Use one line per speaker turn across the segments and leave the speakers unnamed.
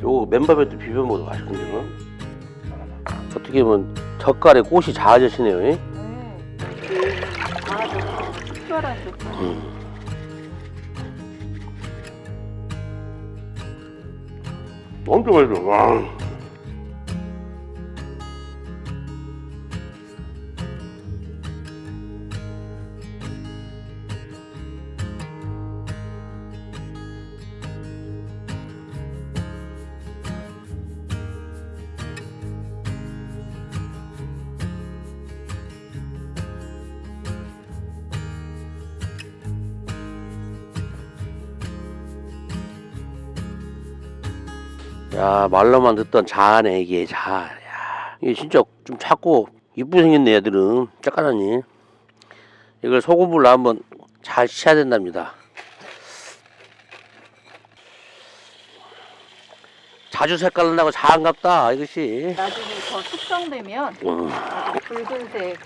요거 맨밥에도 비벼 먹어도 이거. 어떻게 보면 젓갈에 꽃이 자아졌시네요. 예?
네. 아, 특별한 젓갈.
음. 엄청 맛있어. 와. 야 말로만 듣던 자아네 이게 자. 야 이게 진짜 좀 작고 이쁘게 생겼네 애들은 짝가라니. 이걸 소금물로 한번 잘 씻어야 된답니다. 자주 색깔 나고 자한갑다 이것이.
나중에 더 숙성되면
음,
아주 붉은색,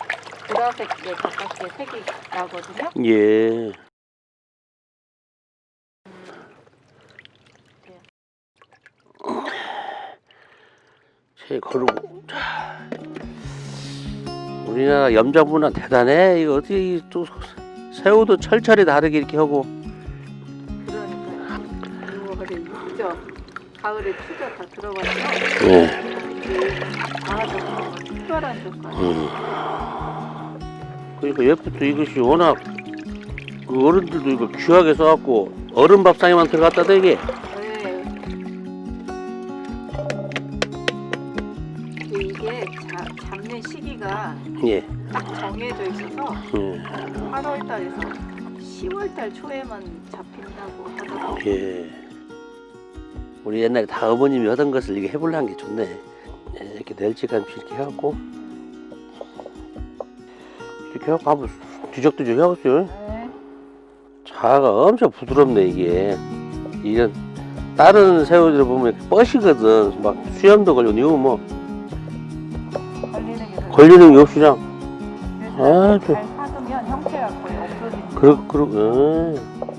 보라색에 가깝게 색이 나거든요.
예. 제 거르고 자. 우리나라 염장문화 대단해 이거 어떻게 또 새우도 철철이 다르게 이렇게 하고
그러니까 6월에 추적, 가을에 추적 다 들어가죠.
예.
아, 젓갈. 특별한 젓갈.
음. 그러니까 옛부터 이것이 워낙 그 어른들도 이거 귀하게 써갖고 어른 밥상에만 들어갔다다 이게 예.
딱 정해져 있어서
예.
8월 달에서 10월 달 초에만 잡힌다고 하더라고요.
예. 우리 옛날에 다 어머님이 하던 것을 이게 해보려는 게 좋네. 예, 이렇게 낼지감치 이렇게 해갖고 이렇게 해갖고 한번 뒤적뒤적 해갖고요.
네.
자가 엄청 부드럽네 이게. 이런 다른 새우들 보면 뻐시거든. 막 수염도 걸리고 이거 뭐
걸리는 게
없이 그냥
그래서
아,
잘 사두면 형태가 거의 없어지는
그러 그러. 음.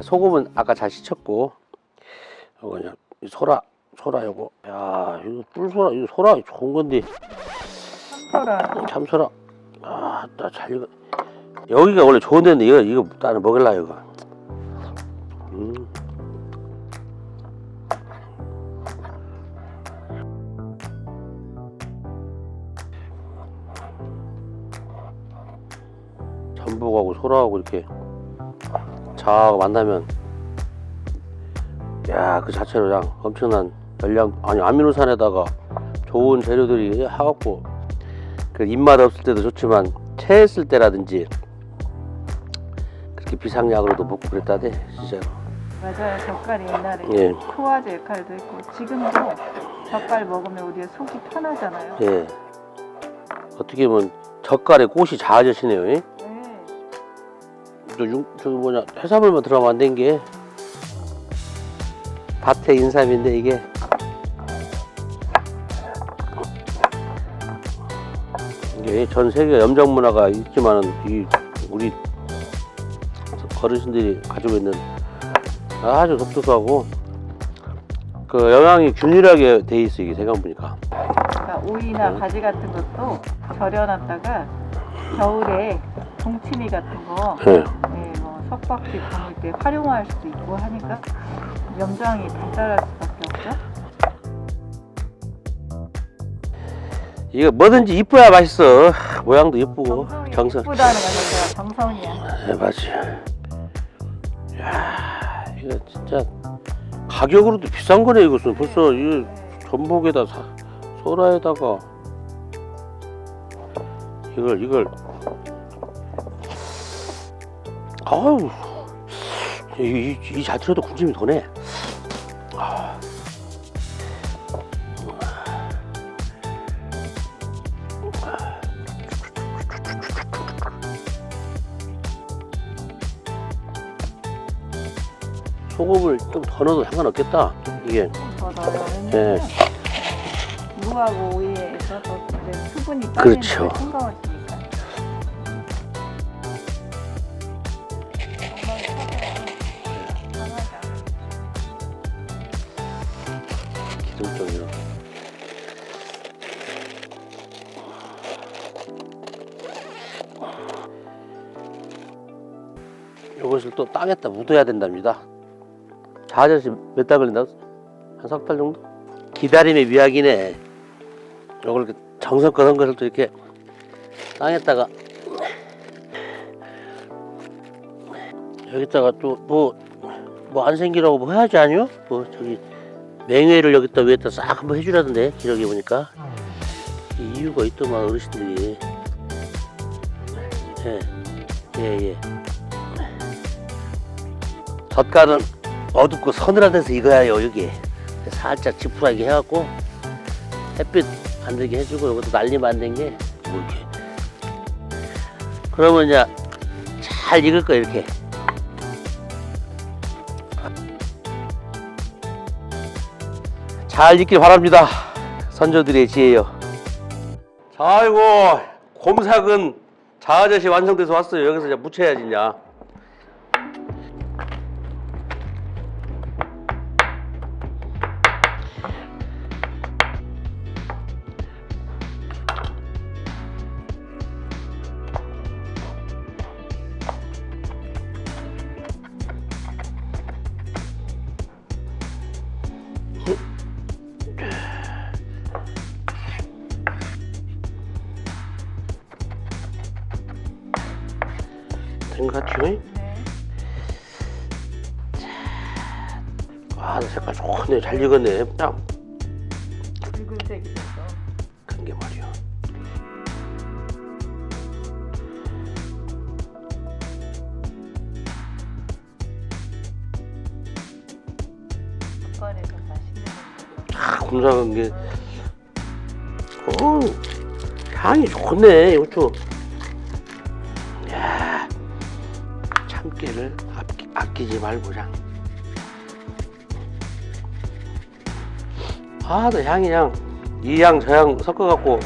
소금은 아까 잘 씻었고 이거 그냥 이 소라 소라 요거. 야 이거 뿔소라 이거 소라 좋은 건데.
참소라
참소라. 아, 나잘 익어. 여기가 원래 좋은 데인데 이거 이거 나는 먹을라 이거. 소라하고 이렇게 자하고 만나면 야 그 자체로 그냥 엄청난 열량 아니 아미노산에다가 좋은 재료들이 해갖고 그 입맛 없을 때도 좋지만 체했을 때라든지 그렇게 비상약으로도 먹고 그랬다대 진짜로
맞아요 젓갈이 옛날에
예.
소화제 역할도 있고 지금도 젓갈 먹으면 우리가 속이 편하잖아요
예 어떻게 보면 젓갈에 꽃이 자아졌시네요 예?
네.
저, 융, 저 뭐냐 해산물만 들어가면 안된게 밭의 인삼인데 이게 이게 전 세계 염장 문화가 있지만은 이 우리 어르신들이 가지고 있는 아주 독특하고 그 영양이 균일하게 돼 있어 이게 생각 보니까
그러니까 오이나 가지 같은 것도 절여놨다가 겨울에 동치미 같은 거
예.
네, 뭐 석박지 담을 때 활용할 수도 있고 하니까 염장이 발달할 수밖에 없죠.
이거 뭐든지 이뻐야 맛있어. 모양도 이쁘고 정성
예쁘다는 거 자체가 정성이야
네, 맞지. 야, 이거 진짜 가격으로도 비싼 거네 이것은. 벌써 이 전복에다 사, 소라에다가 이걸 이걸 아유 이, 이, 이 자체로도 군침이 도네. 아. 소금을 좀 더 넣어도 상관없겠다. 이게 예.
무하고 오이에서 수분이
그렇죠.
게 싱거워지니
이것을 또 땅에다 묻어야 된답니다. 자아저씨 몇달 걸린다? 한 석 달 정도? 기다림의 위약이네. 요걸 이렇게 정성껏 한 것을 또 이렇게 땅에다가 여기다가 또 뭐 뭐 안 생기라고 뭐 해야지 아니요? 뭐 저기 맹회를 여기다 위에다 싹 한번 해주라던데 기록해 보니까 이 이유가 있더만 어르신들이 예예 예, 예. 젓갈은 어둡고 서늘한 데서 익어야요 여기 살짝 지푸하게 해갖고 햇빛 안 들게 해주고 이것도 날리면 안된게 뭐 이렇게. 그러면 이제 잘 익을 거야 이렇게. 잘 익길 바랍니다. 선조들의 지혜요. 자 아이고 곰삭은 자아젓이 완성돼서 왔어요. 여기서 이제 묻혀야지 이제 같죠?
네.
아 색깔 좋네. 잘 익었네. 딱
붉은색이 돼서.
큰게 말이야.
젓갈에서 맛있는 거.
아게 어, 향이 좋네 이것 아끼, 아끼지 말고 그냥 아나 향이 그냥 이 향 저 향 섞어갖고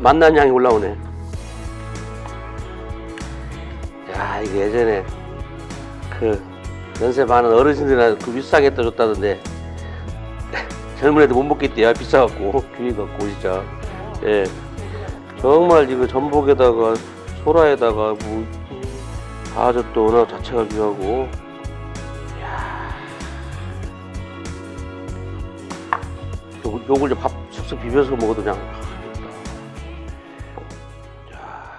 맛난 향이 올라오네. 야 이게 예전에 그 연세 많은 어르신들이나 그 윗상에다 줬다던데 젊은 애들 못 먹겠대요. 비싸갖고. 귀해갖고 진짜. 예. 정말 이거 전복에다가 소라에다가 뭐 아저또 워낙 자체가 귀하고 요, 요걸 이제 밥 슥슥 비벼서 먹어도 그냥. 자,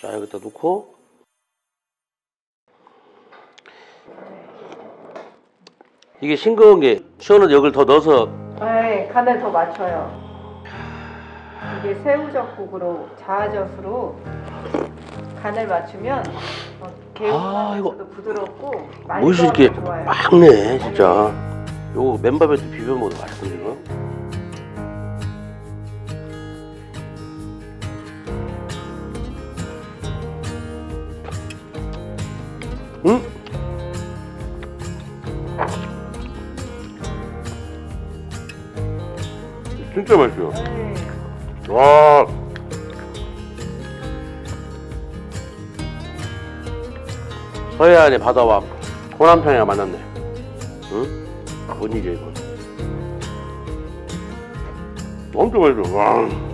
자 여기다 놓고. 이게 싱거운 게 시원한 여기를 더 넣어서.
네, 간을 더 맞춰요. 이게 새우젓국으로 자아젓으로 간을 맞추면 어,
아, 이거
개운하면서도 부드럽고
무엇이 이렇게
말도 좋아요.
막네 진짜 요거 맨밥에 좀 비벼 먹어도 맛있던데 이거 응? 진짜 맛있어요
네.
와 서해안의 바다와 호남편이가 만났네 응? 뭔 일이야 이거? 엄청 맛있어. 와